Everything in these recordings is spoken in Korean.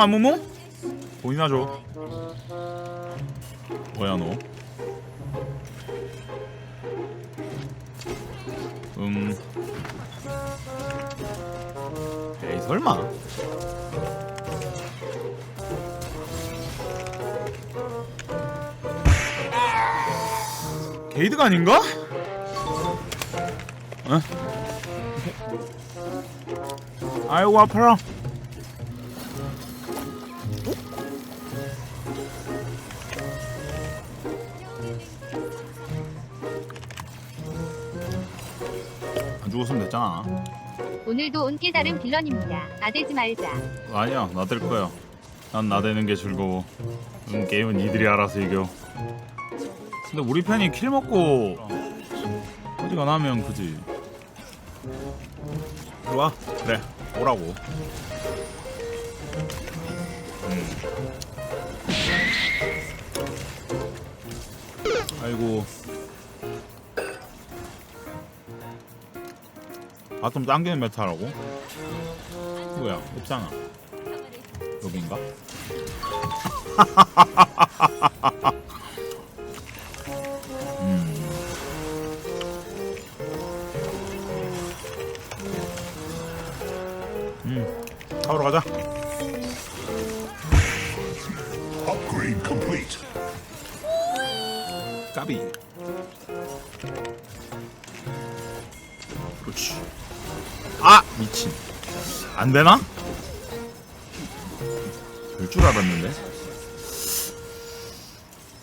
안녕 아무무? 보이나 줘. 뭐야 너? 음. 에이 설마. 게이드가 아닌가? 어? 아이고 아파라. 안 죽었으면 됐잖아. 오늘도 온 깨달은 빌런입니다. 나대지 말자. 아니야 나댈 거야. 난 나대는 게 즐거워. 응, 게임은 니들이 알아서 이겨. 근데 우리 편이 킬 먹고 어디가 나면 그지. 이리 와. 그래 오라고. 음. 아이고. 아좀 당기는 메타라고? 뭐야 없잖아. 여긴가? 음. 음. 타오러 가자. Upgrade complete. 까비. 그렇지. 아 미친. 안 되나? 될 줄 알았는데.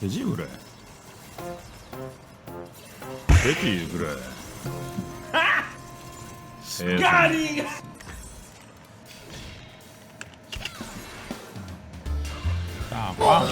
되지 그래. 되지 그래. 세상에. 자, 와.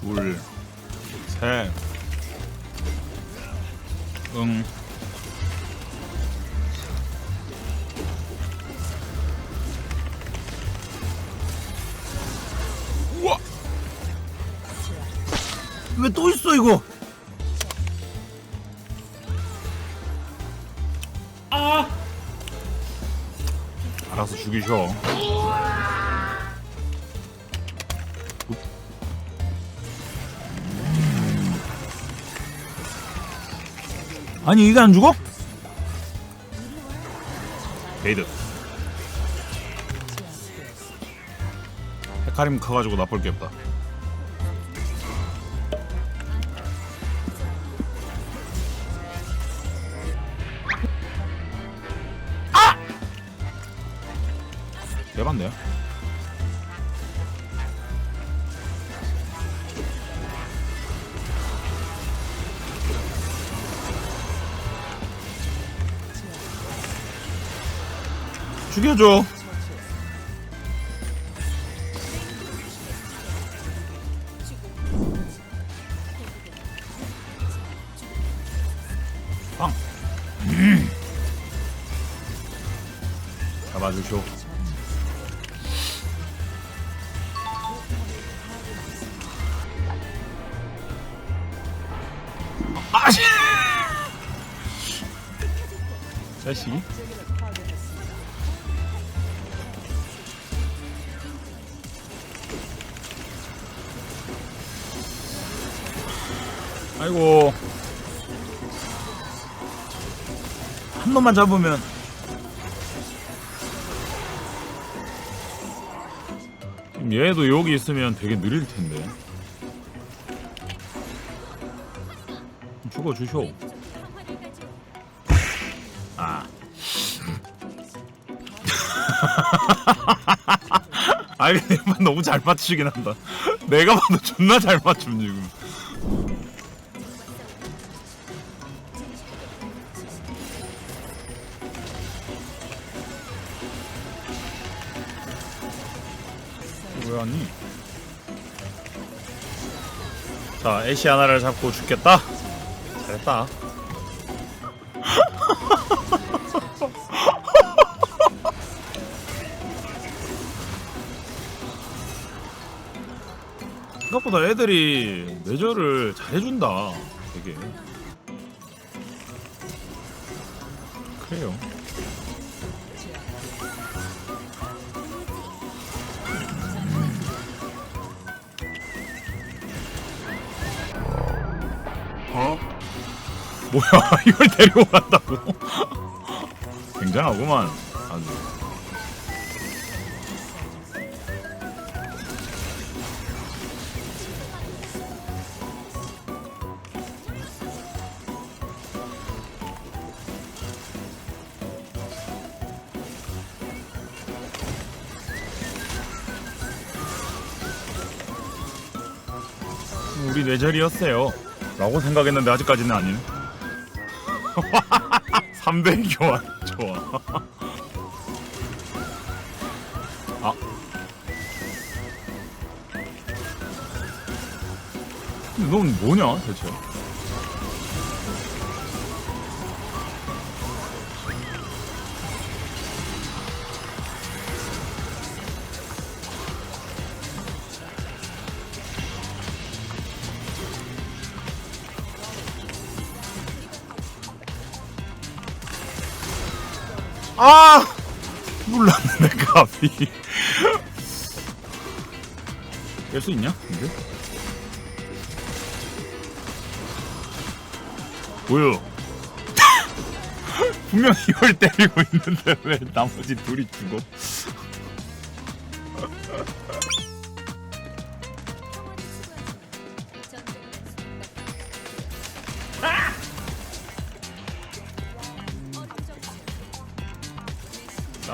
둘, 셋, 응. 우와! 왜 또 있어 이거? 아! 알아서 죽이셔. 아니 이게 안 죽어? 게이드 헤카림 커가지고 나쁠 게 없다 아! 대박네요 죽여줘. 빵. 음. 잡아주쇼 아씨! 자식 아이고. 한 놈만 잡으면. 얘도 여기 있으면 되게 느릴 텐데. 죽어 주쇼. 아. 아이 내가 너무 잘 맞추긴 한다. 내가 봐도 존나 잘 맞춤 지금 왜 왔니? 자, 애쉬 하나를 잡고 죽겠다. 잘했다. 생각보다 애들이 내절을 잘해준다. 되게. 그래요. 뭐야 이걸 데리고 간다고? 굉장하구만 아주 우리 뇌절이었어요 라고 생각했는데 아직까지는 아니네 3대 교환 좋아. 아. 근데 넌 뭐냐 대체 아! 놀랐네 가비 깰수 있냐 이제 뭐요 분명 이걸 때리고 있는데 왜 나머지 둘이 죽어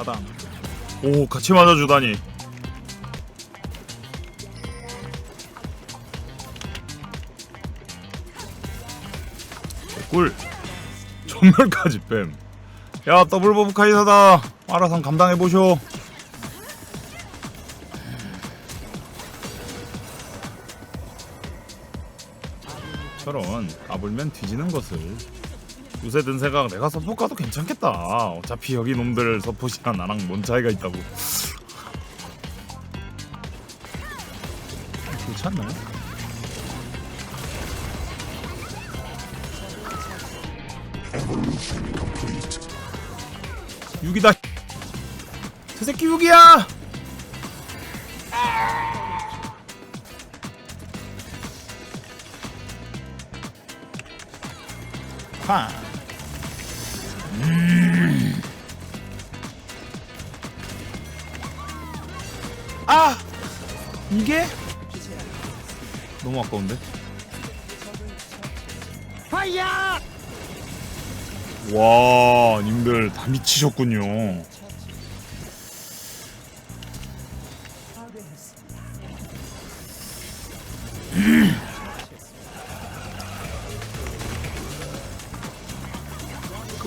따당 오 같이 맞아주다니. 꿀. 전멸까지 뺨야 더블 버브 카이사다. 알아서 감당해보쇼. 저런 까불면 뒤지는 것을 요새 든 생각 내가 서포 가도 괜찮겠다. 어차피 여기 놈들 서포시랑 나랑 뭔 차이가 있다고. complete. 6이다. 저 새끼 6이야! 하 음. 아! 이게? 너무 아까운데? 와 님들 다 미치셨군요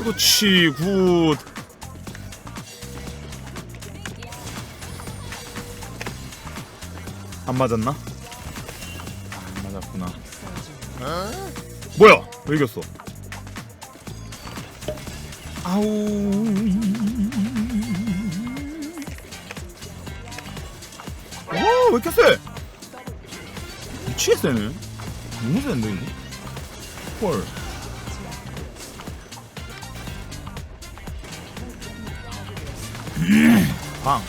그렇지 굿. 안 맞았나? 안 맞았구나. 뭐야? 왜 이겼어? 아우. 와왜 이렇게 세? 미치게 세네 너무 센데 이거 헐 방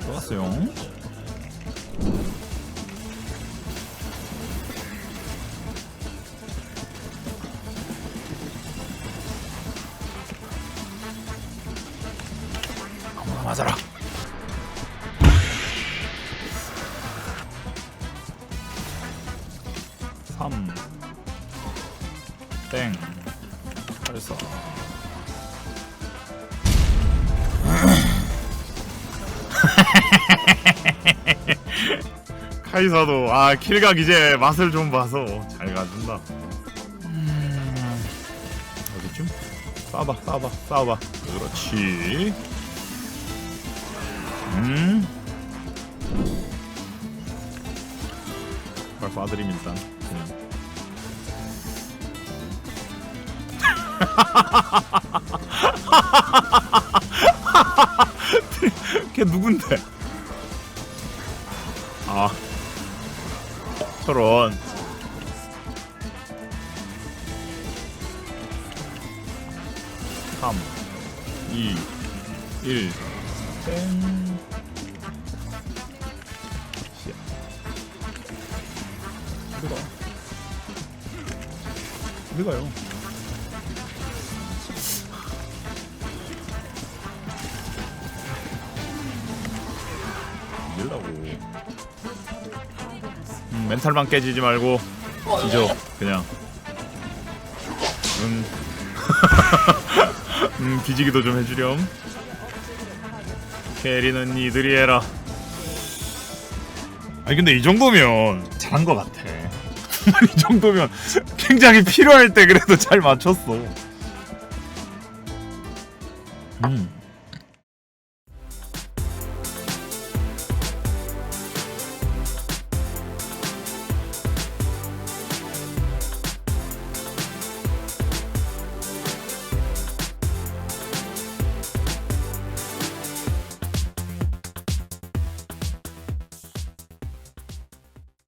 좋았어요. 맞아라 카이사도 아 킬각 이제 맛을 좀 봐서 잘 가준다. 음, 어디쯤? 싸봐, 싸봐, 싸봐. 그렇지. 음. 빨리 쏴드림 일단. 그냥. 걔 누군데? 땡. 씨야. 어디 가? 어디 가요? 이길라고. 음, 멘탈만 깨지지 말고 뒤져 그냥. 음. 음 뒤지기도 좀 해주렴. 캐리는 니들이 해라. 아니 근데 이 정도면 잘한 것 같아. 이 정도면 굉장히 필요할 때 그래도 잘 맞췄어. 음.